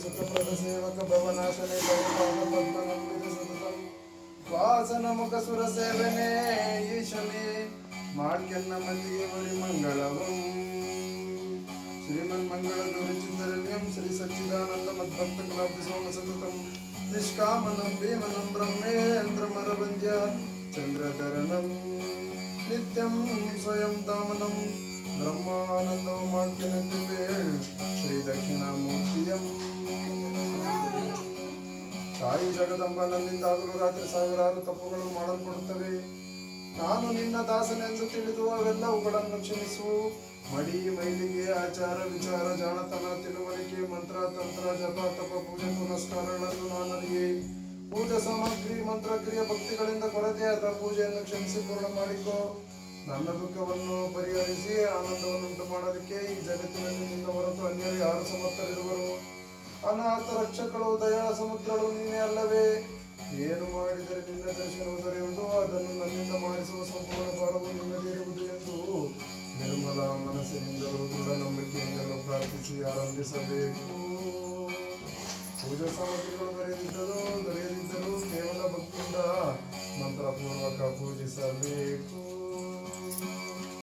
సుఖప్రద సేవక భవనాశనే భవపాద పద్మనంబిత సతతం వాసన ముఖ సుర సేవనే ఈశనే మాడ్యన్న మల్లిగేవరి మంగళవం శ్రీమన్మంగళ గౌరిచిందరణ్యం శ్రీ సచ్చిదానంద మద్భక్త కలాబ్ది సోమ సతతం నిష్కామనం భీమనం బ్రహ్మేంద్రమరవంద్య చంద్రధరణం నిత్యం స్వయం దామనం బ్రహ్మానందం మాడ్యనందివే శ్రీ దక్షిణామూర్తియం ತಾಯಿ ಜಗದಂಬ ನನ್ನಿಂದಾಗಲೂ ರಾತ್ರಿ ಸಾವಿರಾರು ತಪ್ಪುಗಳು ಮಾಡಲ್ಪಡುತ್ತವೆ. ನಾನು ನಿನ್ನ ದಾಸನೆಂದು ತಿಳಿದು ಅವೆಲ್ಲವುಗಳನ್ನು ಕ್ಷಮಿಸು. ಮಡಿ ಮೈಲಿಗೆ ಆಚಾರ ವಿಚಾರ, ಜಾಣತನ, ತಿಳುವಳಿಕೆ, ಮಂತ್ರ, ತಂತ್ರ, ಜಪ, ತಪ, ಪೂಜೆ, ಪುನಸ್ಕಾರಗಳನ್ನು ನಾನು ನನಗೆ ಪೂಜಾ ಸಾಮಗ್ರಿ ಮಂತ್ರ ಕ್ರಿಯೆ ಭಕ್ತಿಗಳಿಂದ ಕೊರತೆಯಾದ ಪೂಜೆಯನ್ನು ಕ್ಷಮಿಸಿ ಪೂರ್ಣ ಮಾಡಿಕೊ. ನನ್ನ ದುಃಖವನ್ನು ಪರಿಹರಿಸಿ ಆನಂದವನ್ನುಂಟು ಮಾಡೋದಕ್ಕೆ ಈ ಜಗತ್ತಿನಲ್ಲಿ ನಿನ್ನ ಹೊರತು ಅನ್ಯರು ಯಾರು ಸಮರ್ಥರಿರುವರು? ಅನಾಥ ರಕ್ಷಕಳು ದಯಾಳ ಸಮುದ್ರಗಳು ನೀನೇ ಅಲ್ಲವೇ ಏನು ಮಾಡಿದರೆ ನಿನ್ನ ದರ್ಶನವು ದೊರೆಯುವುದು ಅದನ್ನು ನನ್ನಿಂದ ಮಾಡಿಸುವ ಸಂಪೂರ್ಣ ಭಾರವು ನಿನ್ನದಿರುವುದು ಎಂದು ನಿರ್ಮಲ ಮನಸ್ಸಿನಿಂದಲೂ ದೃಢ ನಂಬಿಕೆಯಿಂದಲೂ ಪ್ರಾರ್ಥಿಸಿ ಆರಂಭಿಸಬೇಕು ಪೂಜಾ ಸಾಮಗ್ರಿಗಳು ದೊರೆಯದಿದ್ದರೂ ದೊರೆಯದಿದ್ದರೂ ಕೇವಲ ಭಕ್ತಿಯಿಂದ ಮಂತ್ರಪೂರ್ವಕ ಪೂಜಿಸಬೇಕು